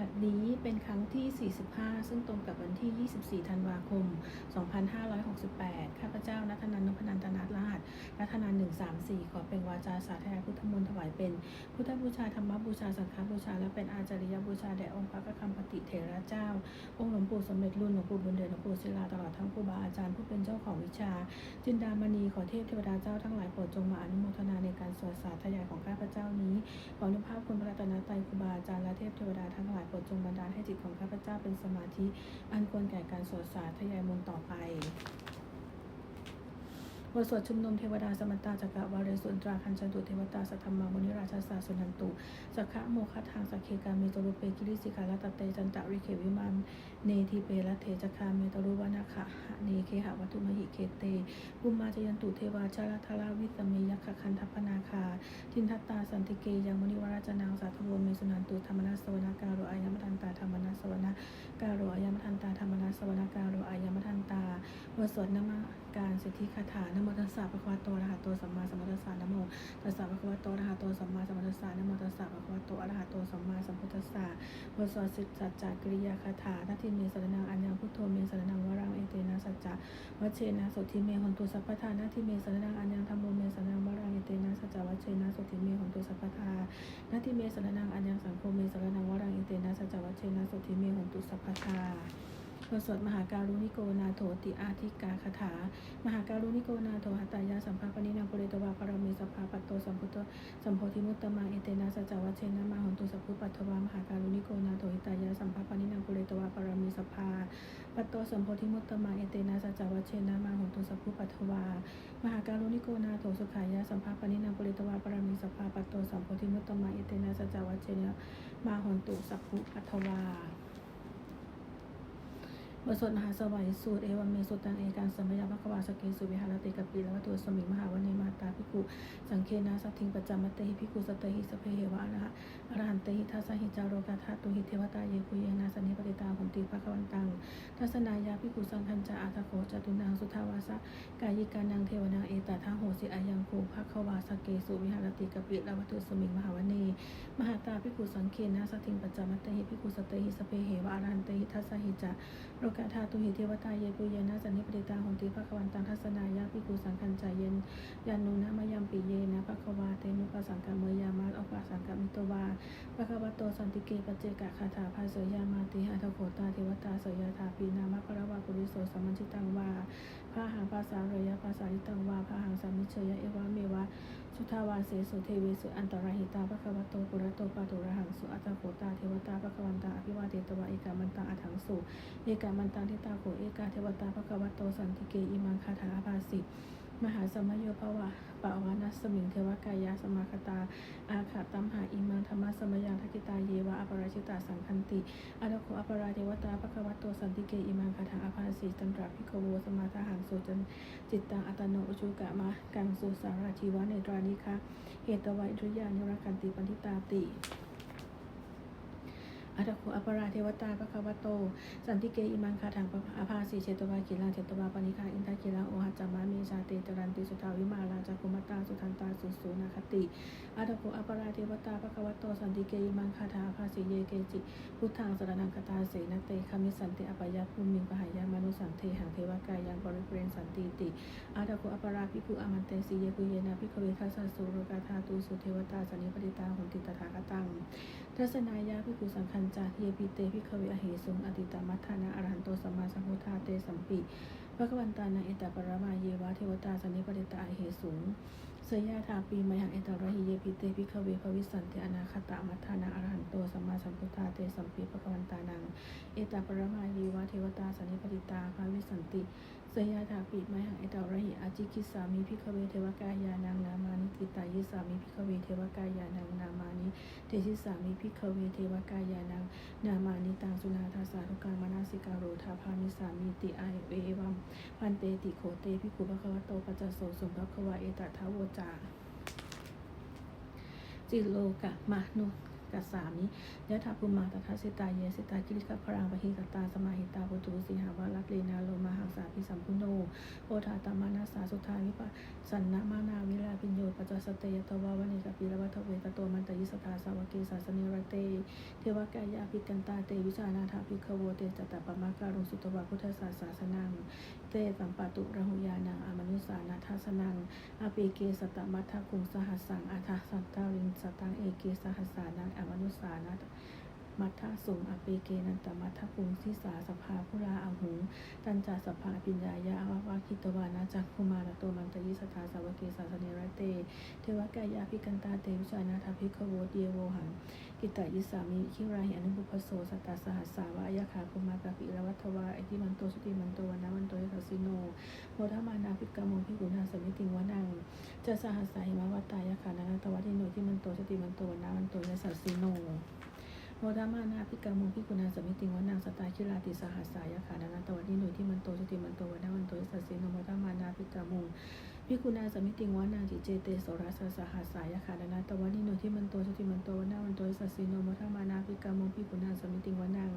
บัดนี้เป็นครั้งที่ 45 ซึ่งตรงกับวันที่ 24 ธันวาคม 2568 ข้าพเจ้านัทนันนพนันตนาถรหัสนัทนัน134 ขอเป็นวาจาสาธยายพุทธมนต์ถวายเป็น พุทธบูชาธรรมบูชา สังฆบูชา และเป็นอาจาริยบูชา แด่องค์พระกัมปติเถระเจ้า องค์หลวงปู่สมเด็จรุ่นหลวงปู่บุญเดชหลวงปู่ศิลาตลอดทั้งครูบาอาจารย์ผู้เป็นเจ้าของวิชา จินดามณีขอเทพเทวดาเจ้าทั้งหลายโปรดจงมาอนุโมทนาในการสวดสาธยายของข้าพเจ้านี้ขออนุภาพคุณพระรัตนตรัยครูบาอาจารย์และเทพเทวดาทั้งหลายปรดจงบันดาลให้จิตของข้าพเจ้าเป็นสมาธิอันควรแก่การสวดสาธยายมนต์ต่อไปบทสวดชุมนุมเทวดาสมตตาจักรวาเรสุนตราคันจันตุเทวตาสัทธรรมามนิราชาสาสุนันตุสักขะโมคทางสักเคกามีตรุเปกิริสิกาลตเตจันตะริเขวิมานเนทิเปละเทจคาเมตรุวนาคะหะเนเคหะวัตุมหิเคเตปุมมาจยันตุเทวาชาลทาราวิสเมยัคขคันทัพนาคา ทินทัตตาสันติเกยังมุนิวราจนางสาธุวเมสุนันตุธรรมนัสสวนาการโรอายมทันตาธรรมนัสสวนาการโรอายมทันตาธรรมนัสสวนาการโรอายมทันตาบทสวดนามการสิทธิคาถานโมตัสสะภะคะวะโตอะระหะโตสัมมาสัมพุทธัสสะนโมตัสสะภะคะวะโตอะระหะโตสัมมาสัมพุทธัสสะนโมตัสสะภะคะวะโตอะระหะโตสัมมาสัมพุทธัสสะบทสวดสิทธิสัจจกริยาคาถานาทิเมสรนังอัญญพุทโธเมสรนังวรังเอเตนะสัจจะวัชเชนะโสทิเมหนตุสัพพทานาทิเมสรนังอัญญังธัมโมเมสรนังวรังเอเตนะสัจจะวัชเชนะโสทิเมหนตุสัพพทานาทิเมสรนังอัญญสังโฆเมสรนังวรังเอเตนะสัจจะวัชเชนะโสทิเมหนตุสัพพทาบทสวดมหาการุณิโกนาโถติอาทิกาคาถา มหาการุณิโกนาโถหัตตายาสัมภาปนินังปุเรตวาปรมีสัพพาปัตโตสัมพุทโธสัมโพธิมุตตมังเอเตนะสัจจวัชเชนะมาหนตุสัพพุปัตถวามหาการุณิโกนาโถหิตายาสัมภา ปรามีสัพาปัตโตสัมโพธิมุตตมังเอเตนะสัจาวัชเชนะมาหงตุสัพพุปัทวา มหาการุณิโกนาโถสุขายาสัมภาปนินาปุเรตวาปรมีสัพาปัตโตสัมโพธิมุตตมังเอเตนะสัจาวัชเชนะมาหนตุสัพพุปัทวา บทสวดมหาสวัยสูตรเอวัมเมสุตังเอการสมัยภควาสเกสุวิหารติกัปปีละวัตุสมิงมหาวันเนมาตาพิกุสังเคนาสัทิงปัจจามเตหิพิกุสเตหิสเพเหวะนะอรหันเตหิทัสสหิจารโรกาธาตุหิเทวตาเยคุเยนาสนิปติตาหุนติภควันตังทัศนายาพิกุสังคัญจาอาทโขจตุนังสุทาวาสะกายิกานังเทวนาเอตัด สิอายังโคภควาสเกสุวิหารติกปปีละวัตุสมิงมหาวันเนมหาตาภิกุสังเคนะสถิงปัจจามเตหิภิกุสเตหิสเพเหวะอรหันเตหิทัสสหิจาโลกาธาตุหิเทวตาเยปุเยนะสันนิปติตาหนติภควันตังทัศนายาภิกุสังคัญจายเยนยานุนะมะยัมปิเยนะภควาเตนุปสังกะเมยามาอปสังกะมิตวาภควโตสันติเกปเจกะคาถาภาเสยามาติหะทโขตาเทวตาเสยาธาปีนามะพระวาปุริโสสัมมัญชิตังวาพาหังภาษาเรยภาษาลิตังวาพาหังสามิชยเอวะเมวะสุทาวาเสสุเทวีสุอันตรหิตาภควโตปุระโตปาตุระหังสุอัตโขตาเทวตาภควันตาอภิวาเตตวะเอกามันตาอัถังสุเอกามันตังทิตาโขเอกาเทวตาภควโตสันติเกอิมังคาถาภาสิ มหาสมโยภวะปะวานัสมิงเทวกายาสมาคตา อาขาตัมหาอิมังธรรมะสมยังทักิตาเยวะอปราชิตาสังคันติอาดโคอปราเทวตาภควโตสันติเกอิมังคาถาอภาสีตันตราภิกโวสมาทหังโสจันจิตตังอัตโนอุจุกะมะกังสุสาราชีวะเนตรานิคะเหตวัยทุยานิรักันติปันทิตาติ อัตถโคอปราเทวตาภควโต สันติเกอิมังคาถังปะอาภาสีเชตวากิลังเชตวาปณิคาอินทากิลังโอหัจามามีชาเตจรันติสุทาวิมาลาจักุมตตาสุทันตาสุสูนาคติอัตถโคอปราเทวตาภควโต สันติเกอิมังคาถาอาภาสีเยเกจิ พุทธังสรนังคตาเสนเตคามิสันติอปยาภูมิงปหายามนุสันเทหังเทวกายังบริเปรนสันติติอาตะโคอปราภิกุอามันเตสีเยกุเยนะภิกขเวทัสสะสุโรกาธาตุสุเทวตาสันนิปติตาหุนติตถาคตัง ทัศนายาภิกขุสังคัญจาเยปิเตพิคเวอเหสุงอติตามัทานะอรหันโตสัมมาสัมพุทธาเตสัมปิภะคะวันตานาเอตปรมาเยวะเทวตาสันนิปติตาอเหสุงเสยยาทาปีมยังเอตระหิเยปิเตพิคเวภวิสันติอนาคตามัทานะอรหันโตสัมมาสัมพุทธาเตสัมปิภะคะวันตาน เอตปรมาเยวะเทวตาสันนิปติตาภาวิสันติเสยยาธาปีมยังเอตระหิอาจิกิสามิภิกเวเทวกายานังนามานิกิตายิสามิภิกเวเทวกายานังนามานิเทชิสามิพิกเวเทวกายานังนามานิตังสุนาทาสาทุกังมนาสิกาโรธาพามิสามิติไอเววัมพันเตติโคเตพิคุภควโตปัจจโสสุภควาเอตทาวจาจิโลกะมะนุ กัสสามิยะถาภูมาตถาสิตาเยสิตากิริกะพรังปะหิตตาสมาหิตาปุตุสีหาวาลักเลนาโลมาหังสาพิสัมพุโนโอทาตามานาสาสุทาวิปะสันนะมานาวิลาปิญโยปัจจสเตยตวาวนิกปิรวัตเวตโตมันตยิสตาสาวเกสาสเนรเต เทวกายาภิกันตาเตวิชานาถาภิกขโวเตจตตปปมาการุสุตวะพุทธศาสสนังเตสัมปตุระหุยานังอมนุสานาทัสนังอเปเกสตมัทธคุงสหัสสังอาทาสันตาริงสตังเอเกสหัสสานังอนุสานะ มัทธาสุงอเปเกนันตมัทธคุงทิสาสภาพุราอาหุง ตันจาสภาปิญญายะอวาวาคิตวานาจักคุมาลโตมันตยิสทาสาวเกสาสเนรเต เทวกายาภิกันตาเตวิชานาถาภิกขโวเยโวหัง กิตตยิสามิคิราหิอนุบุพโสสตตาสหัสสาวะยะขาคุมาตาปิรวัตวาอิติมันโตสติมันโตวนามันโตยสัสสิโนโมทมานาภิกามุพิกุณาสมิติงวนังจะสหัสสาหิมวัตตายะขานานตวัติโนที่มันโตสติมันโตวนามันโตยสัสสิโน โมทมานาภิกามุพิกุณาสมิติงวนังสตาคิราติสหัสสายะขานานาตวัติโนที่มันโตสุติมันโตวนามันโตยสัสสิโนโมทมานาภิกามุพิกุณาสมิติงวานาจิเจเตโสรัสสหัสสายคาดานาตวานิโนที่มันโตสติมันโตวนามันโตสัสสิโนโมทามานาภิกามงพิกุณาสมิติงวานัง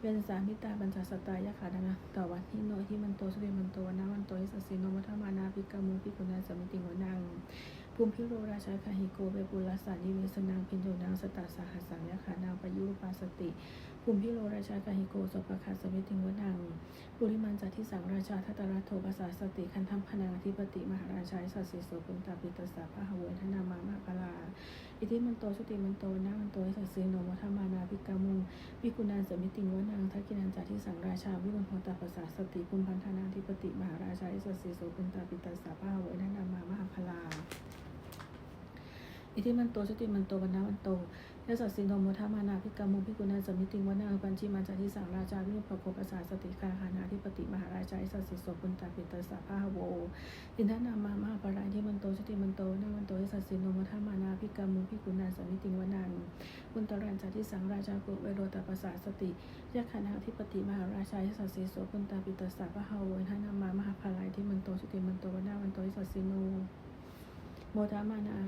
เวนสามิตาบัญชาสตายคาดานาตวันิโนที่มันโตสติมันโตวนามันโตสัสสิโนโมทามานาภิกามงพิกุณาสมิติงวานัง ภูมิพิโรราชาคาหิโกเวปุลสานิเวสนังพินโยนังสตาสาหัสสังยคานางปยุรปาสติ ภูมิพิโรราชาคาหิโกสปะคาสมิติงวนังปุริมันจัตทิสังราชาทัตตรัตโทปัสสาสติคันธรรมพนาธิปติมหาราชาสัสสิโสปุนตาปิตสสะพะหเวยทนามามาปลาอิทิมันโตชุติมันโตนามันโตสัสสิโนมัทมานาภิกามุงวิกุณานสมิติงวนังทักกินันจัตทิสังราชาวิรุณโหตาปัสสาสติปุมพันธนาธิปติมหาราชาสัสสิโสปุนตาปิตสสะพะหเวยทนามามหาพลา อิทิมันโตชติมันโตวันนามันโตยสัสสินโนโมทามานาภิกามุภิกุณาสมิติงวนาปัญจิมาจาทิสังราชาวิรุปโภปสาสติคาหานาธิปติมหาราชาอิสัสสิโสปุนตาปิตสสะพะหะโวอินทนามามหาปรายที่มันโตชติมันโตนามันโตยสัสสินโนโมทามานาภิกามุภิกุณาสมิติงวนังปุนตรัญจาทิสังราชาปุเวโรตปัสสาสติยะคานาธิปติมหาราชาอิสัสสิโสปุนตาปิตสสะพะหะโวอินทนามามหาปรายที่มันโตชติมันโตวนามันโตยสัสสิโนโมทามานา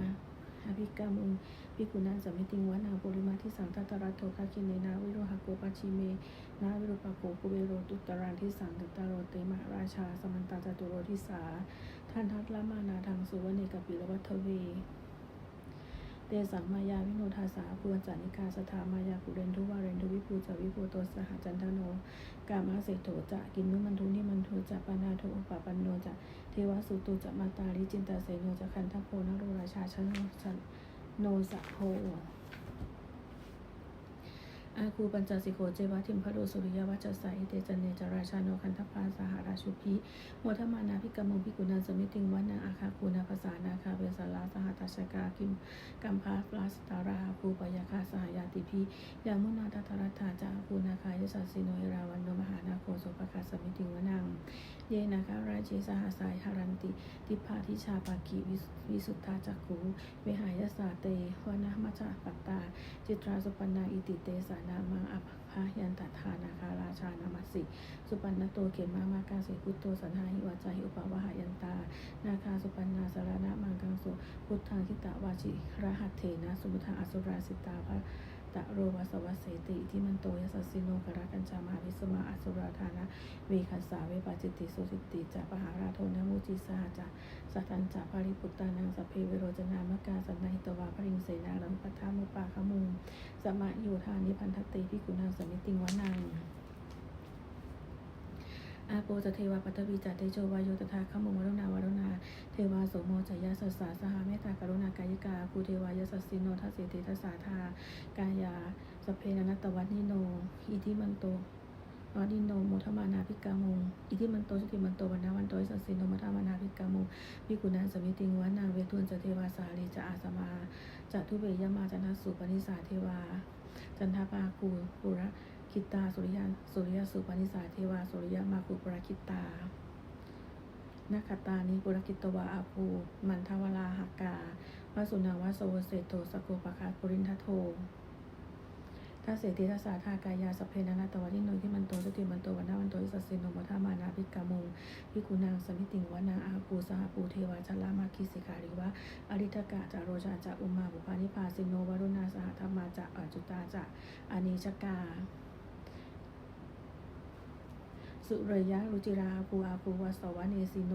ภิกามุงพิกุณาสมิติงวานาปุริมาที่สังทัตรัตโทคาคินเนนาวิโรหโกปัชิเม นาวิโรปโกปุเวโรตุตรันที่สังตตโรเตมหาราชา สมันตาจตุโรทิสาท่านทัตละมานาทางสุวเนกปิลวัทเว เตสังมายาวิโนทาสาภูวจานิกาสถามายาภูเรนทุวาเรนทุวิภูจาวิภูโตสหจันทโน กามาเสโถจะกินนุมันทุนิมันทุจะปานาโทอุปปันโนจะเทวสุตุจะมาตาลิจินตาเสโนจะคันทโพนโรราชาชนชันโนสะโพ อาคูปัญจสิโคเจวะทิมพะโรสุริยวัจจสาอิเตจันเนจราชาโนคันทพาสหราชุพีโมทมานาภิกมงพิกุณาสมิติงวันาอาคาคูนาภาษานาคาเวสาลาสหัตชกาคิมกัมพาปลาสตาราคูปยาคาสหายาติพียามุนาทัตรัตถาจาคูนาคาย สัสสิโนเอราวันโนมหานาโคสุปคาสมิติวนัง เยนาคาราเจสหสายหารันติ ติพาทิชาปากิวิสุทธาจักขูเวหายสาเตวนามัจจปัตตา จิตราสุปนาอิติเตสานามังอภพายันตถานาคาราชานามัสสิ สุปันนโตเขมามากาเสพุทโตสันหาหิวาจาหิอุปาวหายันตา นาคาสุปันนาสารณะมังกังสุพุทธังคิตะวาชิรหัตเถนะสมุทาอสุราสิตาภะ ตะโรวาสวัสเสติ ที่มันโตยสัสสิโนกรากัญชามาวิสมาอสุราธานะเวคัสสาเวปาจิตติโสติติจะปหาราโทนะมุจิสาจะสัตันจะภาริปุตตานังสพเพเวโรจนามกาสันนิตวาปริงเสนาลัมปัทามุปาคมุงสมะโยธานิพันธติพิกุณาสมิติงวนัง อาโปจะเทวาปัตตวีจัตเตโจวายโยตถาขโมวรุณาวรุณา เทวาโสโมจยาสสสาสหาเมตตากรุณากายิกาภูเทวายสัสสิโนทัสสิติทัสสาธากายาสเพนนัตวัตนิโน อิทิมันโตวดินโนโมทมานาภิกามุงอิทิมันโตสติมันโตวันนาวันโตยสัสสิโนมัทมานาภิกามุงพิกุณาสมิติงวนาเวทุนจะเทวาสาลีจะอาสมาจะทุเบยมาจันทสุปนิสาเทวา จันทปาคูปุระ คิตาสุริยาสุริยสุปนิสาเทวาสุริยมาคูปุระคิตานาคตานิปุรคิตวาอาภูมันทวราหากาวาสุนาวาโสเสโตสโกปะคาปุรินทโททาเสติทัสสาทากายาสเพนนาตวันิโนที่มันโตสติมันโตวันนาวันโตอิสัสสิโนมัทามานาภิกามุงพิกุนางสมิติงวนาอาปูสหปูเทวาชลามาคิสิการิวะอริทกะจาโรชาจะอุมาบุปานิพาสิโนวรุณาสหธรรมาจะปัจจุตาจะอานิชกา สุเรยะรุจิราอาภูอาภูวาสวะเนสิโน